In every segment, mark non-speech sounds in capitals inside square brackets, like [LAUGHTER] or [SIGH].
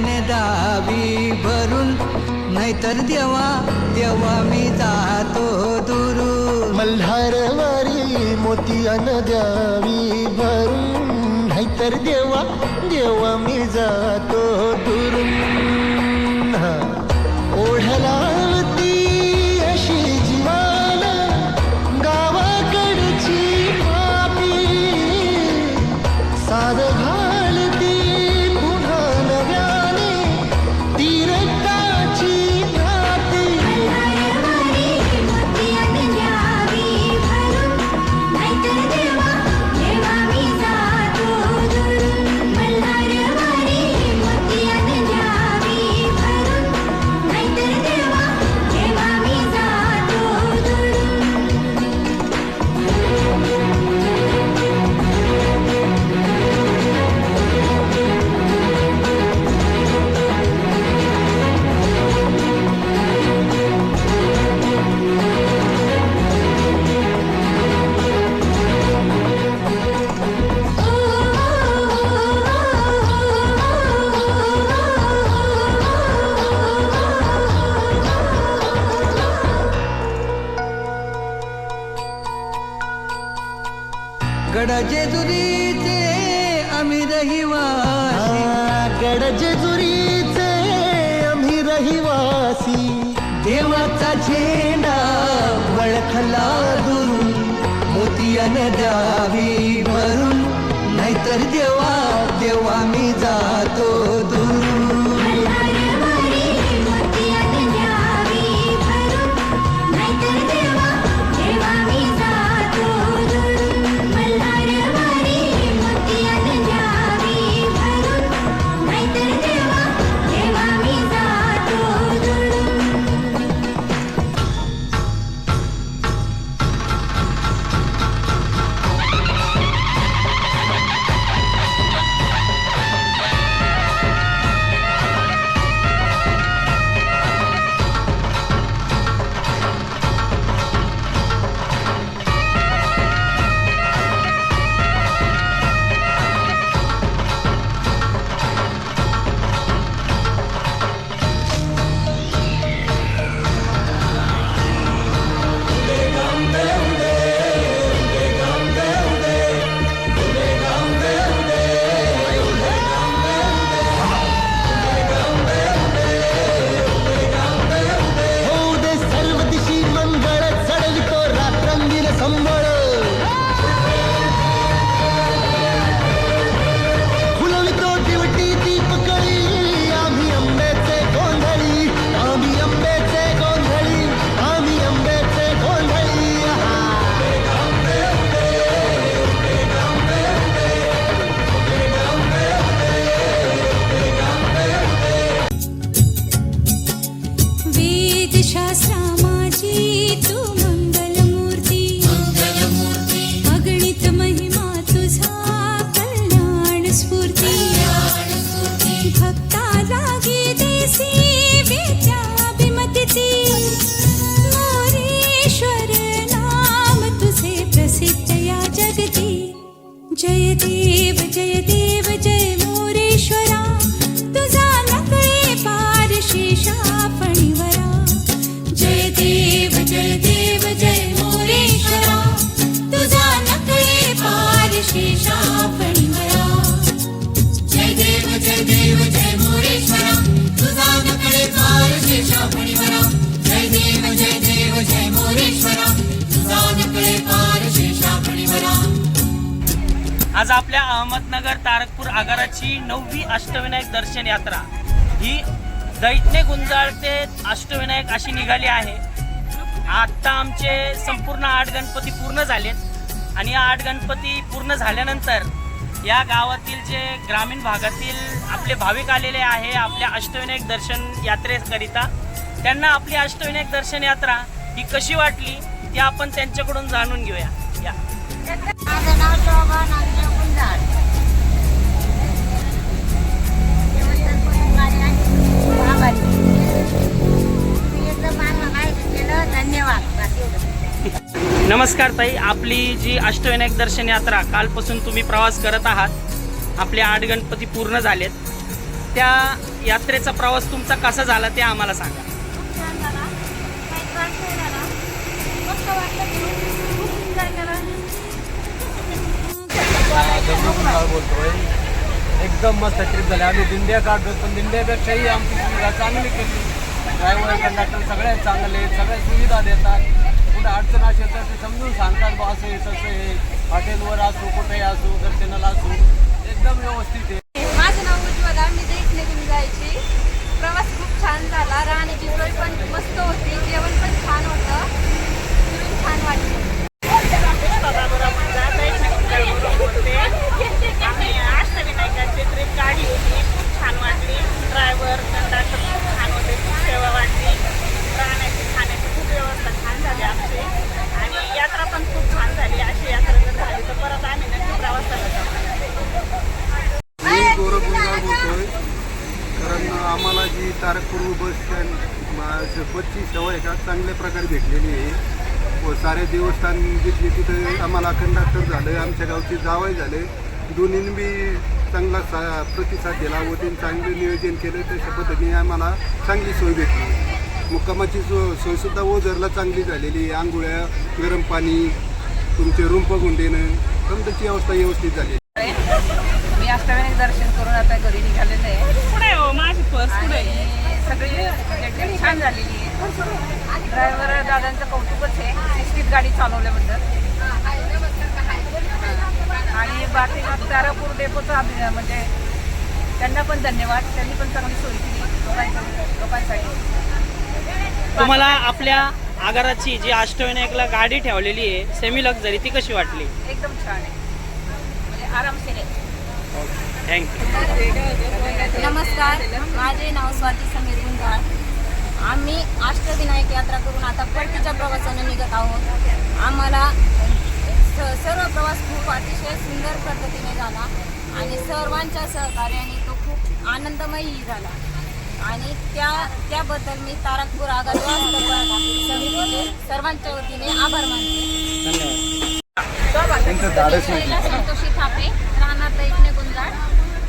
मल्हार दावी भरून नाहीतर देवा देवा मी जातो दुरून. मल्हारवारी मोतियान द्यावी भरून नाहीतर देवा देवा मी जातो दुरून. वळखला दुरून मोतियाने द्यावी भरून. नाहीतर देवा देवा मी जातो. आज आपल्या अहमदनगर तारकपूर आगाराची नववी अष्टविनायक दर्शन यात्रा. ही दैठणे गुंजाळ ते अष्टविनायक अशी निघाली आहे. आत्ता आमचे संपूर्ण आठ गणपती पूर्ण झालेत. आणि या आठ गणपती पूर्ण झाल्यानंतर या गावातील जे ग्रामीण भागातील आपले भाविक आलेले आहे आपल्या अष्टविनायक दर्शन यात्रेकरिता त्यांना आपली अष्टविनायक दर्शन यात्रा ही कशी वाटली ती आपण त्यांच्याकडून जाणून घेऊया. माझं नाव शोभा नमस्कार ताई आपली जी अष्टविनायक दर्शन यात्रा कालपासून तुम्ही प्रवास करत आहात आपले आठ गणपती पूर्ण झालेत. त्या यात्रेचा प्रवास तुमचा कसा झाला ते आम्हाला सांगा. बोलतोय एकदम मस्त ट्रिप झाली. आम्ही दिंड्या काढतो पण दिंड्यापेक्षाही आमची सुविधा चांगली केली. ड्रायव्हर कंडक्टर सगळे चांगले सगळ्या सुविधा देतात. कुठे अडचण असेल तर ते समजून सांगतात बा असं हे तसं हे हॉटेलवर असू कुठेही असू दर्शनाला असू एकदम व्यवस्थित आहे. माझं नाव उज्ज्वला. मी देठ जायची प्रवास खूप छान झाला. राहण्याची सोय पण मस्त होती. जेवण पण छान होतं फिरून छान वाटलं आम्ही अष्टविनायकाची ट्रिप काढली होती खूप छान वाटली ड्रायव्हर कंडक्टर खूप छान होते खूप सेवा वाटली राहण्याची खाण्याची खूप व्यवस्था छान झाली आमची आणि यात्रा पण खूप छान झाली अशी यात्रा जर झाली तर परत आम्ही नक्की प्रवासाला जाऊ मी गौरव गुंजाळ बोलतोय कारण आम्हाला जी तारकपूर बस स्टँड मा- बसची सेवा आहे का चांगल्या प्रकारे भेटलेली आहे. व सारे देवस्थान जिथले तिथे आम्हाला कंडक्टर झालं आमच्या गावचे जावई झाले. दोन्हीने बी चांगला सा प्रतिसाद दिला व त्यांनी चांगलं नियोजन केलं. तशा पद्धतीने आम्हाला चांगली सोय भेटली. मुक्कामाची सो सोयसुद्धा ओझरला चांगली झालेली आहे. आंघोळ्या गरम पाणी तुमचे रूम बघून देणं समजाची व्यवस्था व्यवस्थित झाली मी अष्टविनायक दर्शन करून आता घरी निघालेले आहे. पुढे हो माझी पर्स सगळी छान झालेली आहे. ड्रायव्हर दादांचं कौतुकच आहे. शिस्तीत गाडी चालवल्याबद्दल आणि बाकी तारापूर डेपोचा अभि म्हणजे त्यांना पण धन्यवाद. त्यांनी पण चांगली सोय केली. लोकांसाठी लोकांसाठी तुम्हाला आपल्या आगाराची जी अष्टविनायकला गाडी ठेवलेली आहे सेमी लक्झरी ती कशी वाटली? एकदम छान आहे. म्हणजे आरामशीर आहे. थँक्यू नमस्कार माझे नाव स्वाती समीर गुंजाळ आम्ही अष्टविनायक यात्रा करून आता परतीच्या प्रवासाने निघत आहोत. आम्हाला स- सर्व प्रवास खूप अतिशय सुंदर पद्धतीने झाला आणि सर्वांच्या सहकार्याने तो खूप आनंदमयही झाला. आणि त्या त्याबद्दल मी तारकपूर आगार समितीचे सर्वांच्या वतीने आभार मानते. संतोषी थापे राहणार दैठणे गुंजाळ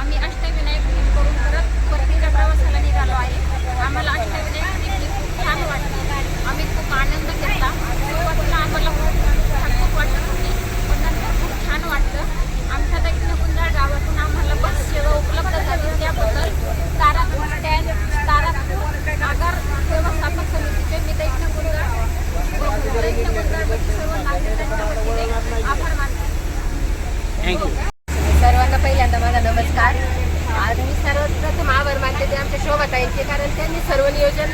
आम्ही अष्टविनायक ट्रिप करून परत परतीच्या प्रवासाला निघालो आहे आम्हाला अष्टविनायक खूप छान वाटली. आम्ही खूप आनंद घेतला. सुरुवातीला आम्हाला खूप थकूक वाटत होती पण नंतर खूप छान वाटलं. आमच्या दैठणे गुंजाळ गावातून आम्हाला बस सेवा उपलब्ध झाली त्याबद्दल. तारापूर स्टँड तारापूर आगार व्यवस्थापन समितीचे मी दैठणे गुंजाळ दैठणे गुंजाळवरती सर्व नागरिकांच्या वतीने आभार मानते. थँक्यू सर्वांना पहिल्यांदा माझा नमस्कार आज मी सर्वप्रथम आभार मानते ते आमच्या शोभाताईंचे कारण त्यांनी सर्व नियोजन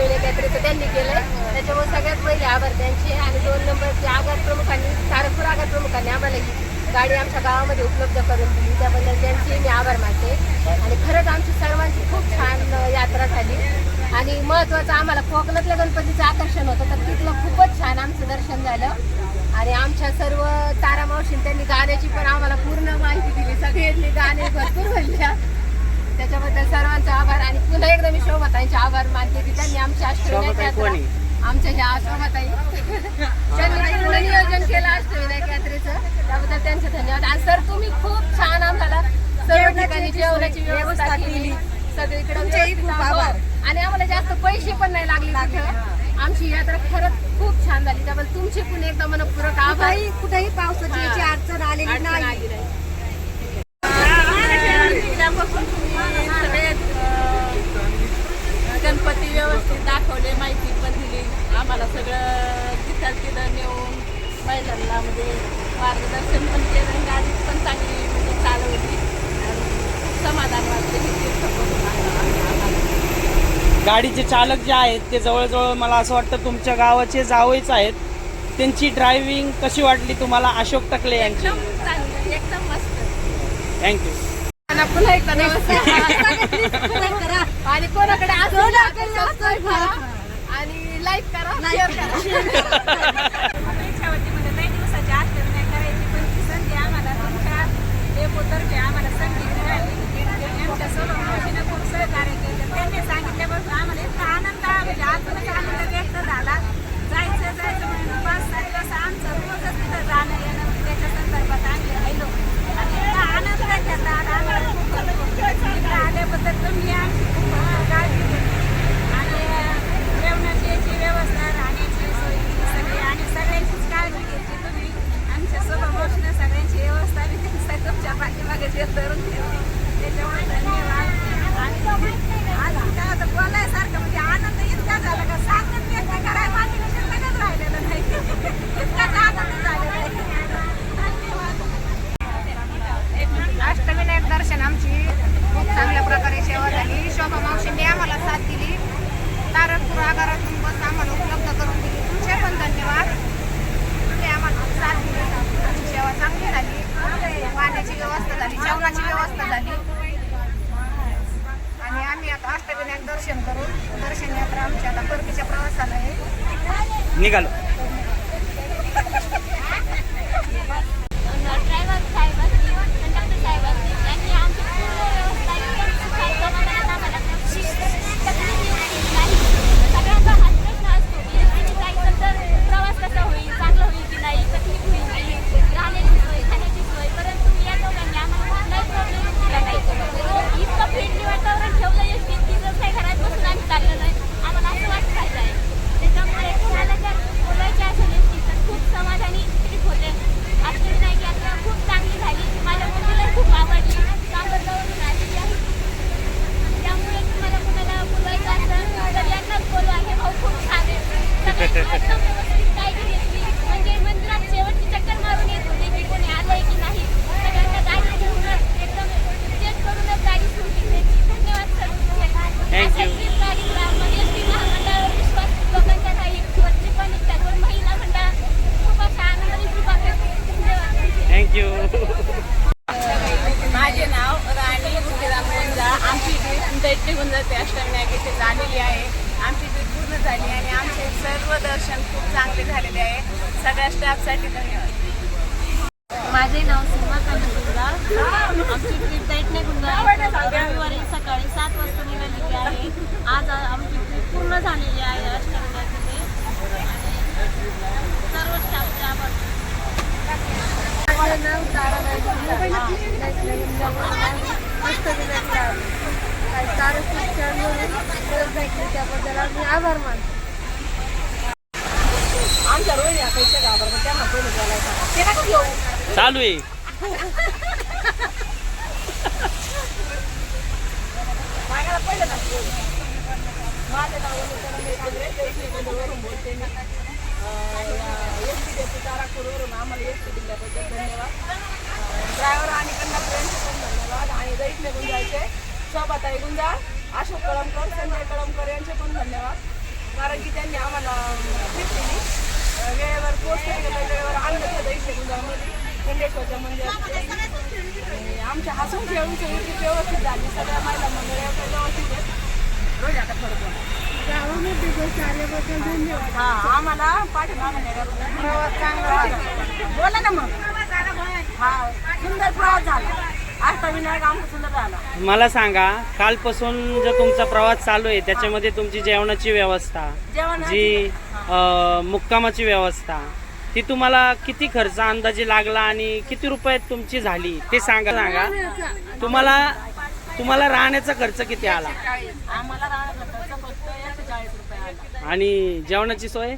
या काहीतरी तर त्यांनी केलं आहे त्याच्यामुळे सगळ्यात पहिले आभार त्यांचे आणि दोन नंबरचे आगार प्रमुखांनी सारखूर आगार प्रमुखांनी आम्हाला ही गाडी आमच्या गावामध्ये उपलब्ध करून दिली. त्याबद्दल त्यांचे मी आभार मानते. आणि खरंच आमची सर्वांची खूप छान यात्रा झाली. आणि महत्त्वाचं आम्हाला कोकणातल्या गणपतीचं आकर्षण होतं तर तिथलं खूपच छान आमचं दर्शन झालं. आणि आमच्या सर्व तारा मावशी त्यांनी गाण्याची पण आम्हाला पूर्ण माहिती दिली. सगळ्यांनी गाणे भरपूर म्हणल्या. त्याच्याबद्दल सर्वांचा आभार आणि पुन्हा एकदा मी शोभाताईंचे आभार मानते की त्यांनी आमच्या अष्टविनायक यात्रा? आमच्या ह्या शोभाताई. त्यांनी पूर्ण नियोजन केलं अष्टविनायक यात्रेचं. त्याबद्दल त्यांचे धन्यवाद. आणि सर तुम्ही खूप छान आम्हाला सर्व ठिकाणी जेवणाची व्यवस्था केली. सगळीकडे आणि आम्हाला जास्त पैसे पण नाही लागले तिथं. आमची यात्रा खरंच खूप छान झाली. त्याबद्दल तुमची पण एकदा मनपूर्वक आभार. कुठेही पावसाची अडचण आलेली नाही गणपती व्यवस्थित दाखवले माहिती पण दिली. आम्हाला सगळं तिथं तिथं नेऊन महिलांना म्हणजे मार्गदर्शन पण केलं आणि गाडी पण चांगली म्हणजे चालवली. आणि खूप समाधान वाटते की तीर्थ करून आलं आम्हाला. गाडीचे चालक जे आहेत ते जवळजवळ मला असं वाटतं तुमच्या गावाचे जावईच आहेत. त्यांची ड्रायव्हिंग कशी वाटली तुम्हाला अशोक टकले यांची? एकदम मस्त. थँक्यू [LAUGHS] आणि कोणाकडे असं आणि लाईक करा शेअर करा. म्हणजे काही दिवसाची अष्टविनायक करायची पण ती संधी आम्हाला इतका आनंद म्हणजे आतूनच आनंद व्यक्त झाला. जायचं जायचं म्हणून पाच सात दिवस आमचं रोजच तिथं जाणं येणं त्याच्या संदर्भात आम्ही राहिलो आणि इतका आनंद घेतला त्याच्यामुळे धन्यवाद आणि आज काय आता बोलायसारखं म्हणजे आनंद इतका झाला का सांगत व्यक्त करायला माझी शिल्लकच राहिलेलं नाही इतकाच आनंद झालेला आहे अष्टविनायक दर्शन आमची खूप चांगल्या प्रकारे सेवा झाली शोभा मावशींनी आम्हाला साथ दिली तारकपूर आगारातून बस आम्हाला उपलब्ध करून दिली तुमचे पण धन्यवाद तुम्ही आम्हाला साथ दिली आमची सेवा चांगली झाली पाण्याची व्यवस्था झाली जेवणाची व्यवस्था झाली. आणि आम्ही आता अष्टविनायक दर्शन करू दर्शन यात्रा आमच्या आता परतीच्या प्रवासाला आहे. निघालो ड्रायव्हर साहेब असतील कंडक्टर साहेब असतील यांनी आमची पूर्ण व्यवस्था एकदम सुखाचं मनात आम्हाला तकलीफ येऊ दिली नाही सगळ्यांचा हाच प्रश्न असतो की एसटीने जायचं तर प्रवास कसा होईल चांगला होईल की नाही तकलीफ होईल नाही राहण्याची सोय खाण्याची सोय परंतु या दोघांनी आम्हाला कुठलाही प्रॉब्लेम दिला नाही इतकं फ्रेंडली वातावरण ठेवलं एसटीत की जर काही घरात बसून आम्ही चाललो नाही आम्हाला असं वाटत राहिलं आहे त्याच्यामुळे कोणाला जर बोलायचे असेल एसटी तर खूप समाधानी ट्रिप होते अष्टविनायक यात्रा खूप चांगली झाली माझ्या मुलीला खूप आवडली कांबरगावरून आलेली आहे त्यामुळे तुम्हाला कोणाला बोलवायचं असेल तर यांनाच बोलवा हे भाऊ खूप छान आहे सगळ्यांची एकदम व्यवस्थित काळजी घेतली म्हणजे मंदिरात शेवटची चक्कर मारून येत होते की कोणी आलंय की नाही सगळ्यांना गाडी घेऊनच एकदम चेक करूनच गाडी सुरू केली धन्यवाद सर Thank you. अशा trip गाडीला मग एसटी महामंडळावर विश्वास लोकांच्या काही ट्रिप पण निघतात पण महिला मंडळ खूप अशा आनंदाने ट्रिपा करते धन्यवाद थँक्यू माझे नाव राणी गुरुराम गुंजा आमची ट्रीप दैत्य गुंजा ते अष्टविनायक येथे झालेली आहे आमची ट्रीप पूर्ण झाली आणि आमचे सर्व दर्शन खूप चांगले झालेले आहे सगळ्या धन्यवाद माझे नाव सीमा कानकुंजा आमची ट्रीप दैटने गुंजा रविवारी सकाळी सात वाजता निघालेली आहे. आज आमची ट्रीप पूर्ण झालेली आहे अष्टविनायकमध्ये आणि सर्व स्टाफचे आभार. माझं नाव तारा त्याबद्दल आम्ही आभार मानतो. धन्यवाद. ड्रायव्हर आणि पण धन्यवाद. आणि शोभाताई गुंजा अशोक कळमकर संजय कळमकर यांचे पण धन्यवाद. कारण की त्यांनी आम्हाला वेळेवर पोहोचले वेळेवर आणलं त्या दैत्य गुंजामध्ये खंडेश्वरच्या मंदिरात? आमच्या हसून खेळूनची सगळी व्यवस्थित झाली. सगळ्या महिला मंडळ व्यवस्थित रोज आता थोडं हा आम्हाला पाठिंबा बोला ना मग. हा सुंदर प्रवास झाला. मला सांगा कालपासून जो तुमचा प्रवास चालू आहे त्याच्यामध्ये तुमची जेवणाची व्यवस्था जी मुक्कामाची व्यवस्था ती तुम्हाला किती खर्च अंदाजे लागला आणि किती रुपयात तुमची झाली ते सांगा सांगा. तुम्हाला तुम्हाला राहण्याचा खर्च किती आला? आणि जेवणाची सोय.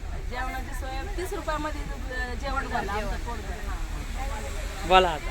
बोला आता.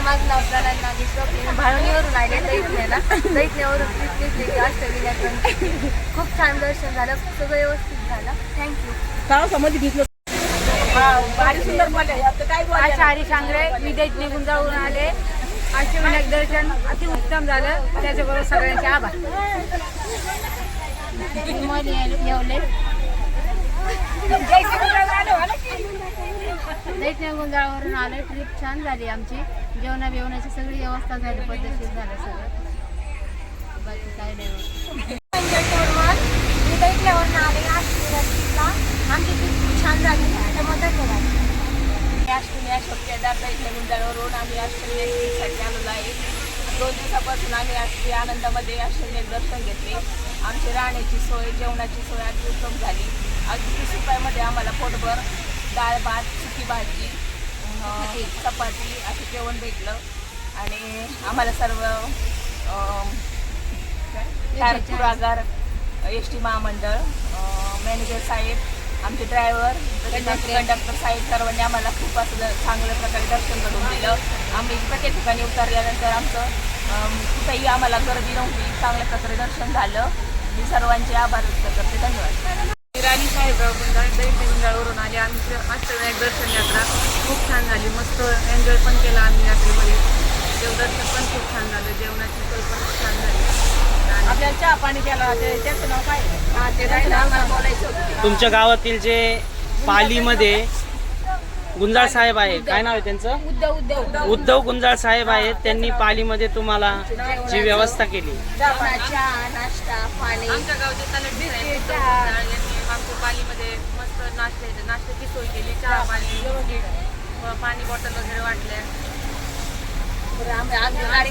नमस्ते माझं नाव प्रणाल मी भाळवणीवरून आले ट्रिप घेतली अष्टविनायक खूप छान दर्शन झालं सगळं व्यवस्थित झालं. थँक्यू पावसामध्ये भिजलो हा भारी सुंदर बोलले आता काय बोलले अच्छा हरी सांगरे मी दैत निघून जाऊन आले. अष्टविनायक दर्शन अति उत्तम झालं. त्याच्याबरोबर सगळ्यांचे आभार. दैत गुंजाळवरून आले ट्रिप छान झाली आमची. जेवणा बिवणाची सगळी व्यवस्था झाली पद्धतशीर झालं सगळं. बाकी काय नाही मी आले आमची ट्रिप खूप छान झाली. त्याच्यामुळे धन्यवाद अष्टमी अशोक केदार दैत्य गुंजाळवरून आम्ही अष्टमी साठी आलेलो आहे. दोन दिवसापासून आम्ही अगदी आनंदामध्ये अष्टविनायक दर्शन घेतले. आमची राहण्याची सोय जेवणाची सोय अगदी उत्तम झाली. अगदी तीस रुपयामध्ये आम्हाला पोटभर डाळ भात सुकी भाजी चपाती असं जेवण भेटलं. आणि आम्हाला सर्व तारपूर आगार एस टी महामंडळ मॅनेजर साहेब आमचे ड्रायव्हर कंडक्टर साहेब सर्वांनी आम्हाला खूप असं चांगल्या प्रकारे दर्शन घडवून दिलं. आम्ही प्रत्येक ठिकाणी उतरल्यानंतर आमचं कुठेही आम्हाला गर्दी नव्हती. चांगल्या प्रकारे दर्शन झालं. मी सर्वांचे आभार व्यक्त करते. धन्यवाद. राणी साहेबराव गुंजाळ दैत्य गुंजाळवरून आले. आमची अष्टविनायक दर्शन यात्रा खूप छान झाली. मस्त एन्जॉय पण केला आम्ही यात्रेमध्ये. देवदर्शन पण खूप छान झालं. जेवणाची सोय पण खूप छान झाली. आणि आपल्याला चहा पाणी केला त्याचं नाव काय? हा ते बोलायचं तुमच्या गावातील जे पालीमध्ये गुंजाळ साहेब आहे काय नाव आहे त्यांचं? उद्धव उद्धव. उद्धव गुंजाळ साहेब आहेत. त्यांनी पालीमध्ये तुम्हाला जी व्यवस्था केली. आमच्या पालीमध्ये मस्त नाश्ते नाश्त्याची सोय केली चहा पाणी पाणी बॉटल वगैरे वाटल्या. गाडी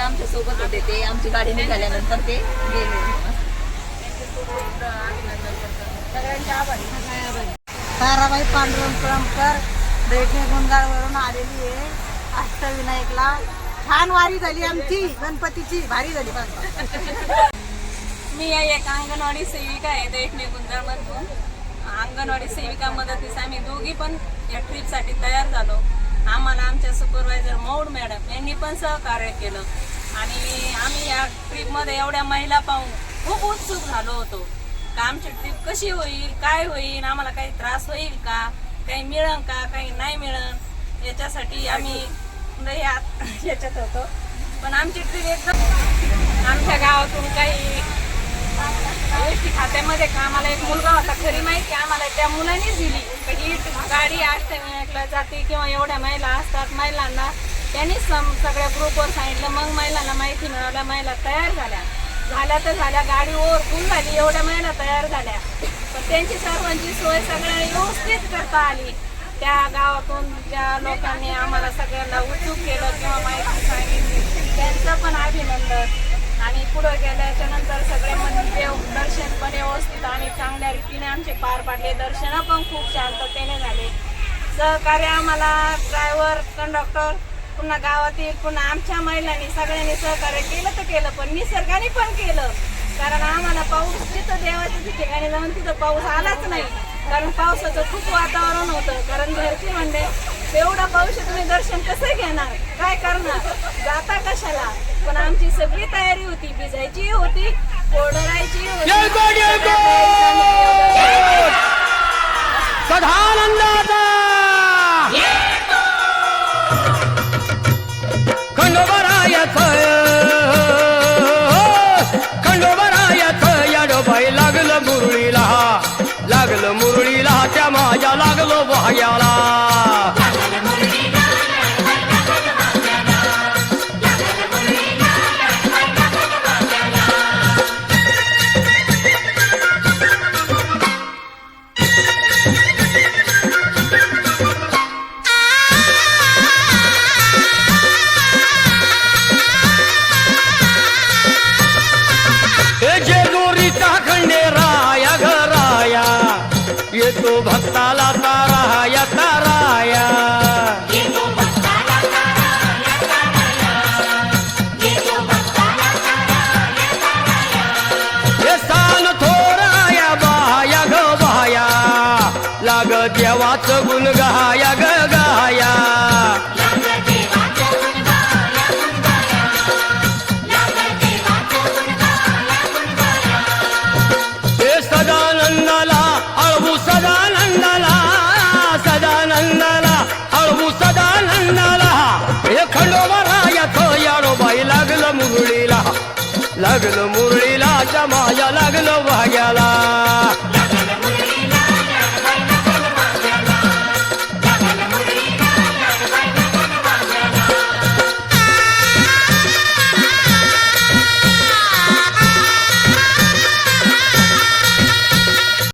आमच्यासोबत होते ते. आमची गाडी निघाल्यानंतर ते गेले. आभारी ताराबाई पांडुरंग कळमकर दैठे गुंजाळवरून आलेली आहे. अष्टविनायकला. छान वारी झाली आमची. गणपतीची. भारी झाली. मी या एक अंगणवाडी सेविका आहे दैठणे गुंजाळमधून. अंगणवाडी सेविका मदतीस आम्ही दोघी पण या ट्रिपसाठी तयार झालो. आम्हाला आमच्या सुपरवायझर मौड मॅडम यांनी पण सहकार्य केलं. आणि आम्ही या ट्रिपमध्ये एवढ्या महिला पाहून खूप उत्सुक झालो होतो. का आमची ट्रिप कशी होईल काय होईल आम्हाला काही त्रास होईल का काही मिळन का काही नाही मिळन याच्यासाठी आम्ही [LAUGHS] याच्यात होतो. पण आमची ट्रिप एकदम आमच्या गावातून काही एस खात्यामध्ये का आम्हाला एक मुलगा होता. खरी माहिती आम्हाला त्या मुलांनीच दिली. का ही गाडी अष्टविनायकला जाते किंवा एवढ्या महिला असतात महिलांना त्यांनीच सम- सगळ्या ग्रुपवर सांगितलं मग महिलांना माहिती मिळाल्या महिला तयार झाल्या. झाल्या तर झाल्या गाडी ओव्हर झाली एवढ्या महिला तयार झाल्या. पण त्यांची सर्वांची सोय सगळ्या व्यवस्थित करता आली. त्या गावातून ज्या लोकांनी आम्हाला सगळ्यांना उत्सुक केलं किंवा माहिती सांगितली त्यांचं पण अभिनंदन. आणि पुढं गेल्याच्यानंतर सगळे देव दर्शन पण व्यवस्थित आणि चांगल्या रीतीने आमचे पार पाडले. दर्शन पण खूप शांततेने झाले. सहकार्य आम्हाला ड्रायव्हर कंडक्टर पुन्हा गावातील पुन्हा आमच्या महिलांनी सगळ्यांनी सहकार्य केलं तर केलं पण निसर्गाने पण केलं. कारण आम्हाला पाऊस जिथं देवाच्या ठिकाणी जाऊन तिथं पाऊस आलाच नाही. कारण पावसाचं खूप वातावरण होतं. कारण घरची म्हणले एवढा पाऊस तुम्ही दर्शन कसं घेणार? काय करणार? जाता कशाला? पण आमची सगळी तयारी होती भिजायची होती कोरडरायची होती. खंडोबरायच लागलं मुरळीला. लागलं मुरळीला त्या माझ्या लागलो भाग्याला लागलो मुरळीला लागलं मुरळीला माझ्या लागलं भाग्याला